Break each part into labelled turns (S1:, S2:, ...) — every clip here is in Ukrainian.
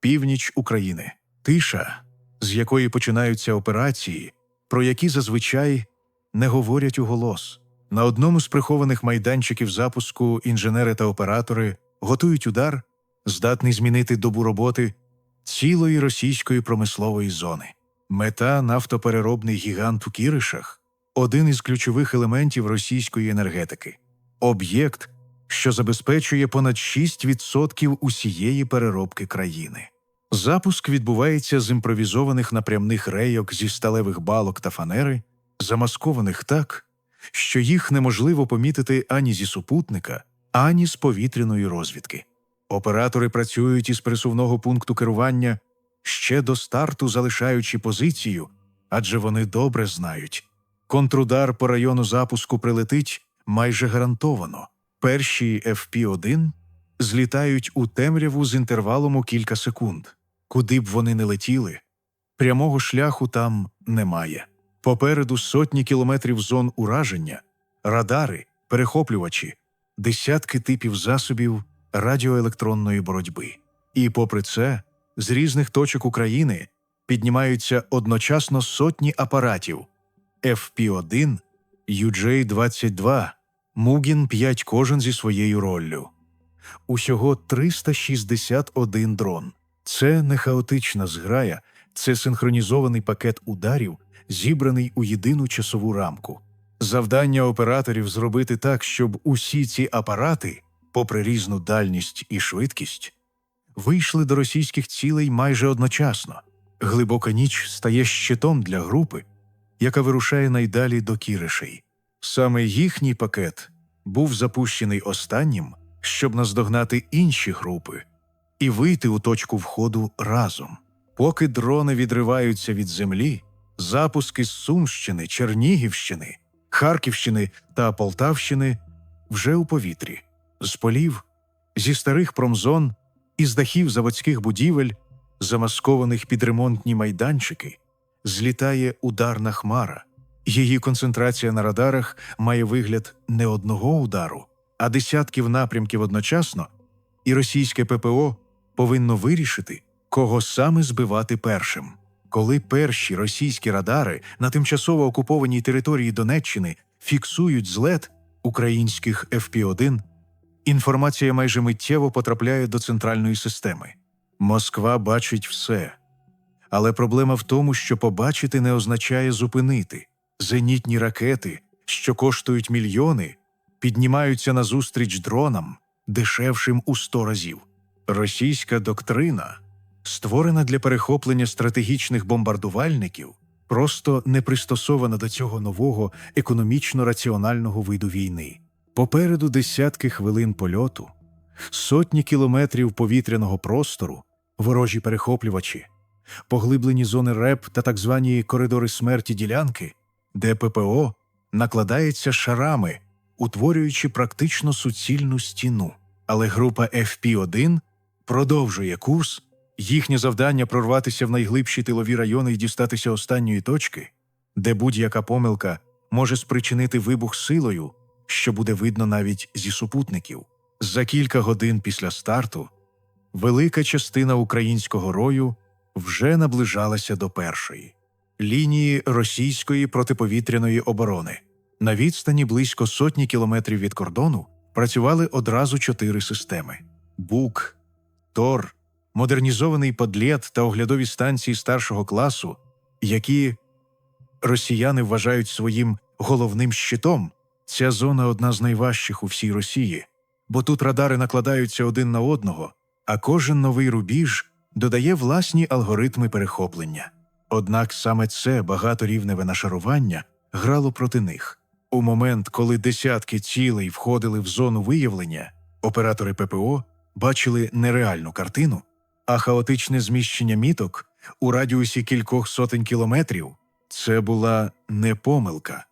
S1: північ України, тиша, з якої починаються операції, про які зазвичай не говорять уголос. На одному з прихованих майданчиків запуску інженери та оператори готують удар, здатний змінити добу роботи цілої російської промислової зони. Мета нафтопереробний гігант у Кіришах один із ключових елементів російської енергетики, об'єкт, що забезпечує понад 6% усієї переробки країни. Запуск відбувається з імпровізованих напрямних рейок зі сталевих балок та фанери, замаскованих так, що їх неможливо помітити ані зі супутника, ані з повітряної розвідки. Оператори працюють із присувного пункту керування ще до старту, залишаючи позицію, адже вони добре знають. Контрудар по району запуску прилетить майже гарантовано. Перші FP-1 злітають у темряву з інтервалом у кілька секунд. Куди б вони не летіли, прямого шляху там немає. Попереду сотні кілометрів зон ураження, радари, перехоплювачі, десятки типів засобів радіоелектронної боротьби. І попри це, з різних точок України піднімаються одночасно сотні апаратів FP-1, UJ-22, Мугін 5 кожен зі своєю роллю. Усього 361 дрон. Це не хаотична зграя, це синхронізований пакет ударів, зібраний у єдину часову рамку. Завдання операторів зробити так, щоб усі ці апарати, попри різну дальність і швидкість, вийшли до російських цілей майже одночасно. Глибока ніч стає щитом для групи, яка вирушає найдалі до Кіришей. Саме їхній пакет був запущений останнім, щоб наздогнати інші групи і вийти у точку входу разом. Поки дрони відриваються від землі, запуски з Сумщини, Чернігівщини, Харківщини та Полтавщини вже у повітрі, з полів, зі старих промзон, із дахів заводських будівель, замаскованих під ремонтні майданчики, злітає ударна хмара. Її концентрація на радарах має вигляд не одного удару, а десятків напрямків одночасно, і російське ППО повинно вирішити, кого саме збивати першим. Коли перші російські радари на тимчасово окупованій території Донеччини фіксують злет українських FP-1, інформація майже миттєво потрапляє до центральної системи. Москва бачить все. Але проблема в тому, що побачити не означає зупинити. Зенітні ракети, що коштують мільйони, піднімаються назустріч дронам, дешевшим у сто разів. Російська доктрина, створена для перехоплення стратегічних бомбардувальників, просто не пристосована до цього нового економічно раціонального виду війни. Попереду десятки хвилин польоту, сотні кілометрів повітряного простору, ворожі перехоплювачі, поглиблені зони РЕП та так звані коридори смерті ділянки, де ППО накладається шарами, утворюючи практично суцільну стіну. Але група FP-1 продовжує курс, їхнє завдання прорватися в найглибші тилові райони і дістатися останньої точки, де будь-яка помилка може спричинити вибух силою, що буде видно навіть зі супутників. За кілька годин після старту велика частина українського рою вже наближалася до першої лінії російської протиповітряної оборони. На відстані близько сотні кілометрів від кордону працювали одразу чотири системи: БУК, ТОР, модернізований подлєт та оглядові станції старшого класу, які росіяни вважають своїм головним щитом. Ця зона одна з найважчих у всій Росії, бо тут радари накладаються один на одного, а кожен новий рубіж додає власні алгоритми перехоплення. Однак саме це багаторівневе нашарування грало проти них. У момент, коли десятки цілей входили в зону виявлення, оператори ППО бачили нереальну картину, а хаотичне зміщення міток у радіусі кількох сотень кілометрів це була не помилка,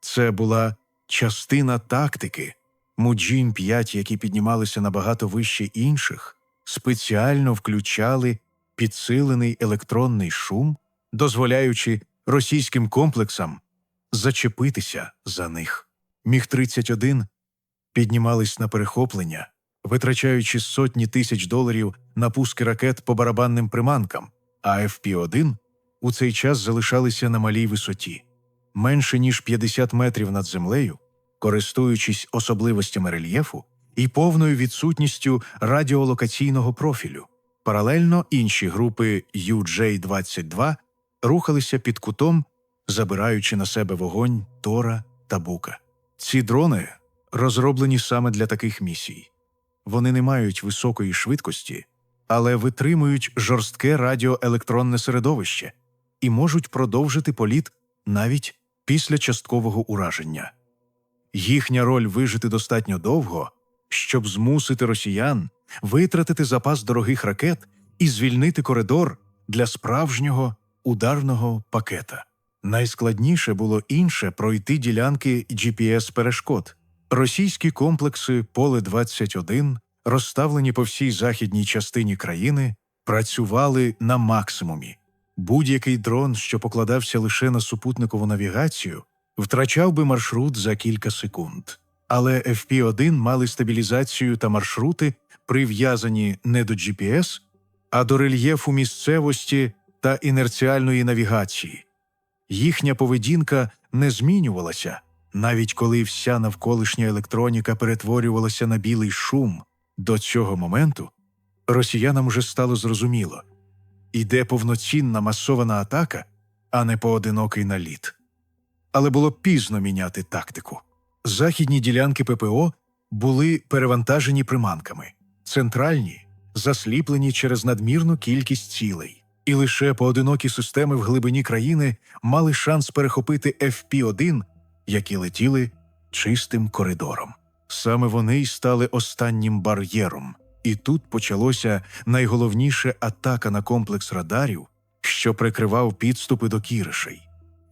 S1: це була частина тактики. Муджін 5 які піднімалися набагато вище інших, спеціально включали підсилений електронний шум, дозволяючи російським комплексам зачепитися за них. Міг 31 піднімались на перехоплення, витрачаючи сотні тисяч доларів на пуски ракет по барабанним приманкам, а FP-1 у цей час залишалися на малій висоті, менше ніж 50 метрів над землею, користуючись особливостями рельєфу і повною відсутністю радіолокаційного профілю. Паралельно інші групи UJ-22 рухалися під кутом, забираючи на себе вогонь Тора та Бука. Ці дрони розроблені саме для таких місій. Вони не мають високої швидкості, але витримують жорстке радіоелектронне середовище і можуть продовжити політ навіть після часткового ураження. Їхня роль вижити достатньо довго, щоб змусити росіян витратити запас дорогих ракет і звільнити коридор для справжнього ударного пакета. Найскладніше було інше пройти ділянки GPS-перешкод. Російські комплекси Поле 21 розставлені по всій західній частині країни, працювали на максимумі. Будь-який дрон, що покладався лише на супутникову навігацію, втрачав би маршрут за кілька секунд. Але FP-1 мали стабілізацію та маршрути, прив'язані не до GPS, а до рельєфу місцевості та інерціальної навігації. Їхня поведінка не змінювалася, навіть коли вся навколишня електроніка перетворювалася на білий шум. До цього моменту росіянам уже стало зрозуміло іде повноцінна масована атака, а не поодинокий наліт. Але було пізно міняти тактику. Західні ділянки ППО були перевантажені приманками, центральні засліплені через надмірну кількість цілей, і лише поодинокі системи в глибині країни мали шанс перехопити FP-1, які летіли чистим коридором. Саме вони й стали останнім бар'єром, і тут почалося найголовніше атака на комплекс радарів, що прикривав підступи до кіришей.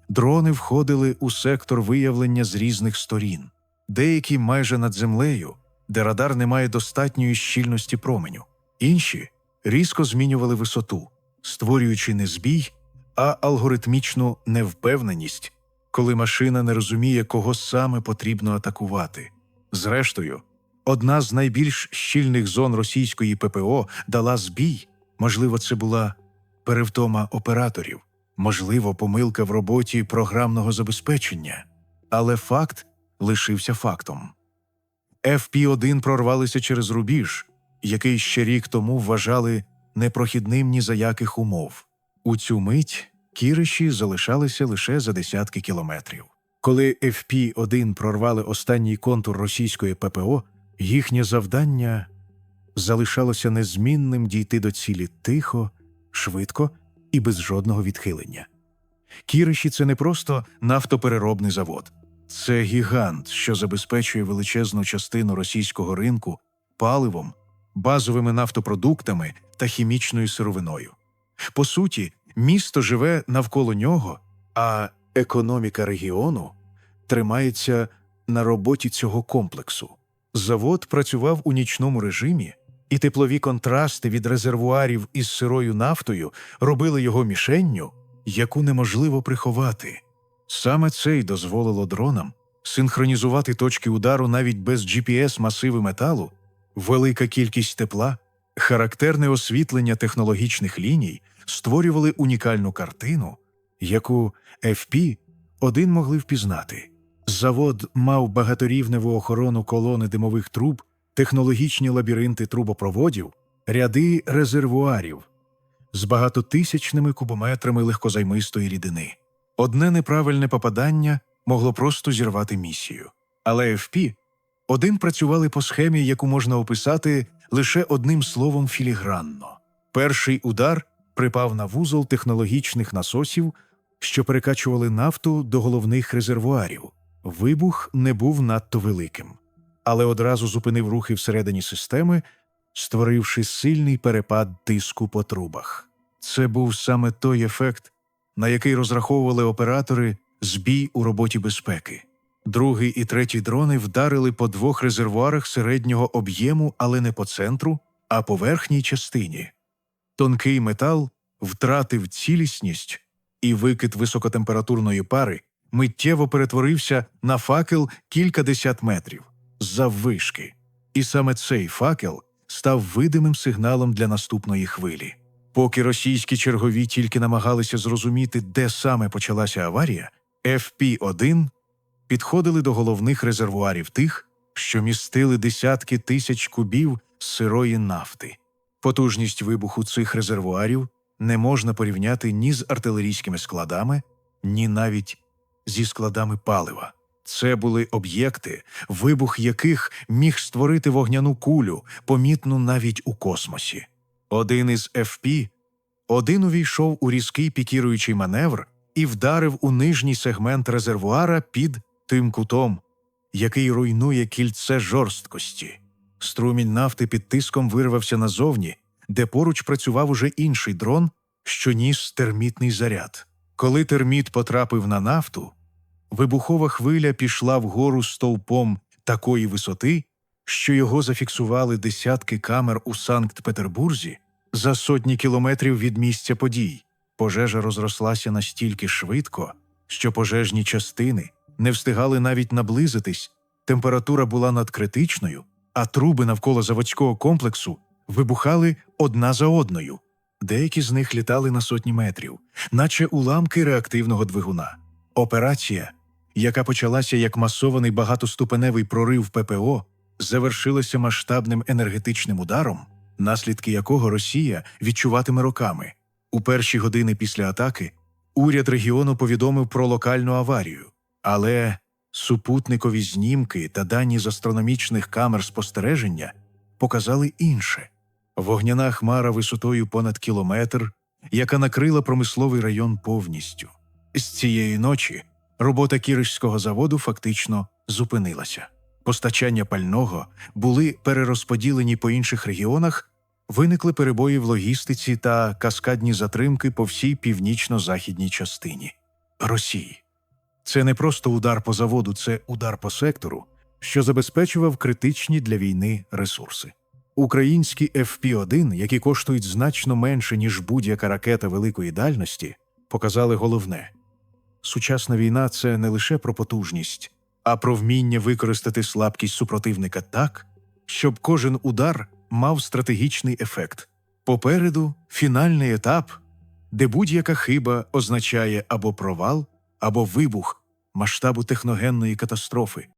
S1: Дрони входили у сектор виявлення з різних сторін, деякі майже над землею, де радар не має достатньої щільності променю, інші різко змінювали висоту, створюючи не збій, а алгоритмічну невпевненість, коли машина не розуміє, кого саме потрібно атакувати. Зрештою, одна з найбільш щільних зон російської ППО дала збій. Можливо, це була перевтома операторів, можливо, помилка в роботі програмного забезпечення, але факт лишився фактом. FP-1 прорвалися через рубіж, який ще рік тому вважали непрохідним ні за яких умов. У цю мить кіриші залишалися лише за десятки кілометрів. Коли FP-1 прорвали останній контур російської ППО, їхнє завдання залишалося незмінним дійти до цілі тихо, швидко і без жодного відхилення. Кіриші це не просто нафтопереробний завод, це гігант, що забезпечує величезну частину російського ринку паливом, базовими нафтопродуктами та хімічною сировиною. По суті, місто живе навколо нього, а економіка регіону тримається на роботі цього комплексу. Завод працював у нічному режимі, і теплові контрасти від резервуарів із сирою нафтою робили його мішенню, яку неможливо приховати. Саме це й дозволило дронам синхронізувати точки удару навіть без GPS масиви металу, велика кількість тепла, характерне освітлення технологічних ліній створювали унікальну картину, яку FP один могли впізнати. Завод мав багаторівневу охорону колони димових труб, технологічні лабіринти трубопроводів, ряди резервуарів з багатотисячними кубометрами легкозаймистої рідини. Одне неправильне попадання могло просто зірвати місію. Але FP один працювали по схемі, яку можна описати лише одним словом філігранно. Перший удар припав на вузол технологічних насосів, що перекачували нафту до головних резервуарів. Вибух не був надто великим, але одразу зупинив рухи всередині системи, створивши сильний перепад тиску по трубах. Це був саме той ефект, на який розраховували оператори збій у роботі безпеки. Другий і третій дрони вдарили по двох резервуарах середнього об'єму, але не по центру, а по верхній частині. Тонкий метал втратив цілісність, і викид високотемпературної пари миттєво перетворився на факел кількадесят метрів заввишки. І саме цей факел став видимим сигналом для наступної хвилі. Поки російські чергові тільки намагалися зрозуміти, де саме почалася аварія, FP-1 підходили до головних резервуарів тих, що містили десятки тисяч кубів сирої нафти. Потужність вибуху цих резервуарів не можна порівняти ні з артилерійськими складами, ні навіть зі складами палива. Це були об'єкти, вибух яких міг створити вогняну кулю, помітну навіть у космосі. Один із FP один увійшов у різкий пікіруючий маневр і вдарив у нижній сегмент резервуара під тим кутом, який руйнує кільце жорсткості. Струмінь нафти під тиском вирвався назовні, де поруч працював уже інший дрон, що ніс термітний заряд. Коли терміт потрапив на нафту, вибухова хвиля пішла вгору стовпом такої висоти, що його зафіксували десятки камер у Санкт-Петербурзі за сотні кілометрів від місця подій. Пожежа розрослася настільки швидко, що пожежні частини не встигали навіть наблизитись, температура була надкритичною, а труби навколо заводського комплексу вибухали одна за одною. Деякі з них літали на сотні метрів, наче уламки реактивного двигуна. Операція, яка почалася як масований багатоступеневий прорив ППО, завершилася масштабним енергетичним ударом, наслідки якого Росія відчуватиме роками. У перші години після атаки уряд регіону повідомив про локальну аварію, але супутникові знімки та дані з астрономічних камер спостереження показали інше. Вогняна хмара висотою понад кілометр, яка накрила промисловий район повністю. З цієї ночі робота Кіришського заводу фактично зупинилася. Постачання пального були перерозподілені по інших регіонах, виникли перебої в логістиці та каскадні затримки по всій північно-західній частині Росії. Це не просто удар по заводу, це удар по сектору, що забезпечував критичні для війни ресурси. Українські FP-1, які коштують значно менше, ніж будь-яка ракета великої дальності, показали головне сучасна війна це не лише про потужність, а про вміння використати слабкість супротивника так, щоб кожен удар мав стратегічний ефект. Попереду фінальний етап, де будь-яка хиба означає або провал, або вибух масштабу техногенної катастрофи.